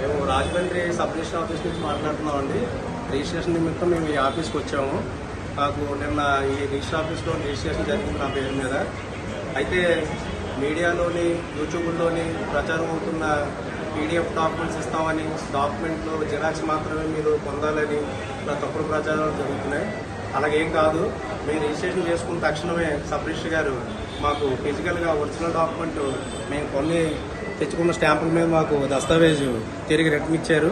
మేము Rajahmundry sub register office నుంచి మాట్లాడుతున్నామండి. రిజిస్ట్రేషన్ నిమిత్తం మేము ఈ ఆఫీస్కి వచ్చాము. నాకు నిన్న ఈ రిజిస్టర్ ఆఫీస్లో రిజిస్ట్రేషన్ జరిగింది నా పేరు మీద. అయితే మీడియాలోని యూట్యూబ్లోని ప్రచారం అవుతున్న పీడిఎఫ్ డాక్యుమెంట్స్ ఇస్తామని డాక్యుమెంట్లు జిరాక్స్ మాత్రమే మీరు పొందాలని ఇలా తప్పుడు ప్రచారాలు జరుగుతున్నాయి. అలాగేం కాదు మేము రిజిస్ట్రేషన్ చేసుకున్న తక్షణమే సబ్ రిజిస్టర్ గారు మాకు ఫిజికల్గా ఒరిజినల్ డాక్యుమెంట్ మేము కొన్ని తెచ్చుకున్న స్టాంపుల మీద మాకు దస్తావేజు తిరిగి రిటర్న్ ఇచ్చారు.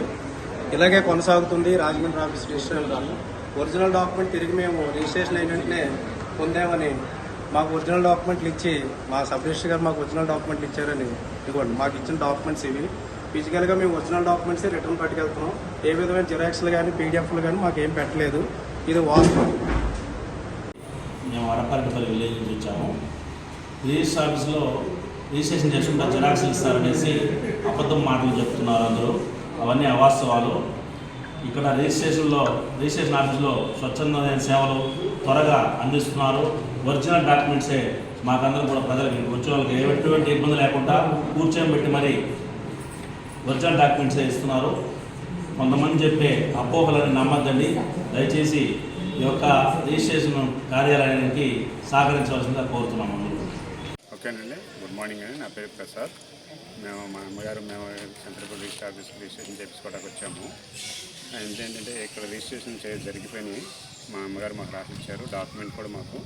ఇలాగే కొనసాగుతుంది Rajahmundry office registration original document తిరిగి మేము రిజిస్ట్రేషన్ అయిన వెంటనే పొందామని మాకు ఒరిజినల్ డాక్యుమెంట్లు ఇచ్చి మా సబ్ రిజిస్టర్ గారు మాకు ఒరిజినల్ డాక్యుమెంట్లు ఇచ్చారని ఇదిగోండి మాకు ఇచ్చిన డాక్యుమెంట్స్ ఇవి. ఫిజికల్గా మేము ఒరిజినల్ డాక్యుమెంట్స్ రిటర్న్ పట్టుకెళ్తున్నాం. ఏ విధమైన జిరాక్స్లు కానీ పీడిఎఫ్లు కానీ మాకు ఏం పెట్టలేదు. ఇది వాస్తవం. మేము వడపర్తిపల్లి విలేజ్ నుంచి వచ్చాము. రిజిస్టర్ ఆఫీస్లో రిజిస్ట్రేషన్ చేసుకుంటే జిరాక్స్లు ఇస్తారనేసి అబద్ధం మాటలు చెప్తున్నారు అందరూ. అవన్నీ అవాస్తవాలు. ఇక్కడ రిజిస్ట్రేషన్లో రిజిస్ట్రేషన్ ఆఫీస్లో స్వచ్ఛందమైన సేవలు త్వరగా అందిస్తున్నారు. ఒరిజినల్ డాక్యుమెంట్సే మాకందరూ కూడా ప్రజలకి వచ్చే వాళ్ళకి ఎటువంటి ఇబ్బంది లేకుండా కూర్చొని పెట్టి మరి ఒరిజినల్ డాక్యుమెంట్సే ఇస్తున్నారు. కొంతమంది చెప్పే అపోహలను నమ్మద్దండి. దయచేసి ఈ యొక్క రిజిస్ట్రేషన్ కార్యాలయానికి సహకరించవలసిందిగా కోరుతున్నాము ఓకేనండి గుడ్ మార్నింగ్ అండి. నా పేరు ప్రసాద్. మేము మా అమ్మగారు మేము సెంట్రల్ రిజిస్టర్ ఆఫీస్ రిజిస్ట్రేషన్ చేపించుకోవడానికి వచ్చాము. ఏంటంటే ఇక్కడ రిజిస్ట్రేషన్ చే జరిగిపోయినాయి. మా అమ్మగారు మాకు రాసి ఇచ్చారు. డాక్యుమెంట్ కూడా మాకు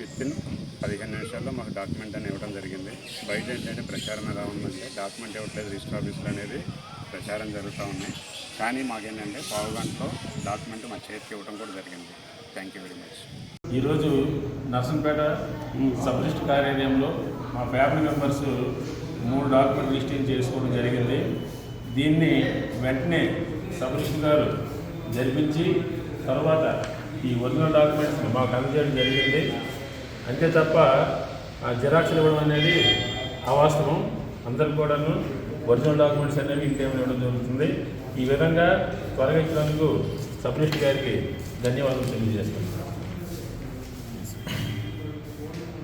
విత్ ఇన్ పదిహేను నిమిషాల్లో మాకు డాక్యుమెంట్ అని ఇవ్వడం జరిగింది. బయట ఏంటంటే ప్రచారం ఎలా ఉందంటే డాక్యుమెంట్ ఇవ్వట్లేదు రిజిస్టర్ ఆఫీస్లో అనేది ప్రచారం జరుగుతూ ఉన్నాయి. కానీ మాకేంటంటే పావు గంటలో డాక్యుమెంట్ మా చేతికి ఇవ్వడం కూడా జరిగింది. Thank you very much. ఈరోజు నర్సంపేట సబ్ రిజిస్టర్ కార్యాలయంలో మా ఫ్యామిలీ మెంబర్స్ మూడు డాక్యుమెంట్ రిజిస్టర్ చేసుకోవడం జరిగింది. దీన్ని వెంటనే సబ్ రిజిస్టర్ గారు జరిపించి తర్వాత ఈ ఒరిజినల్ డాక్యుమెంట్స్ మాకు అందజేయడం జరిగింది. అంతే తప్ప ఆ జిరాక్స్ ఇవ్వడం అనేది అవాస్తవం. అందరికి కూడాను ఒరిజినల్ డాక్యుమెంట్స్ అనేవి ఇంకేమైనా ఇవ్వడం జరుగుతుంది. ఈ విధంగా త్వరగా ఇచ్చినందుకు సబ్ రిజిస్టర్ గారికి ధన్యవాదాలు తెలియజేస్తున్నాను.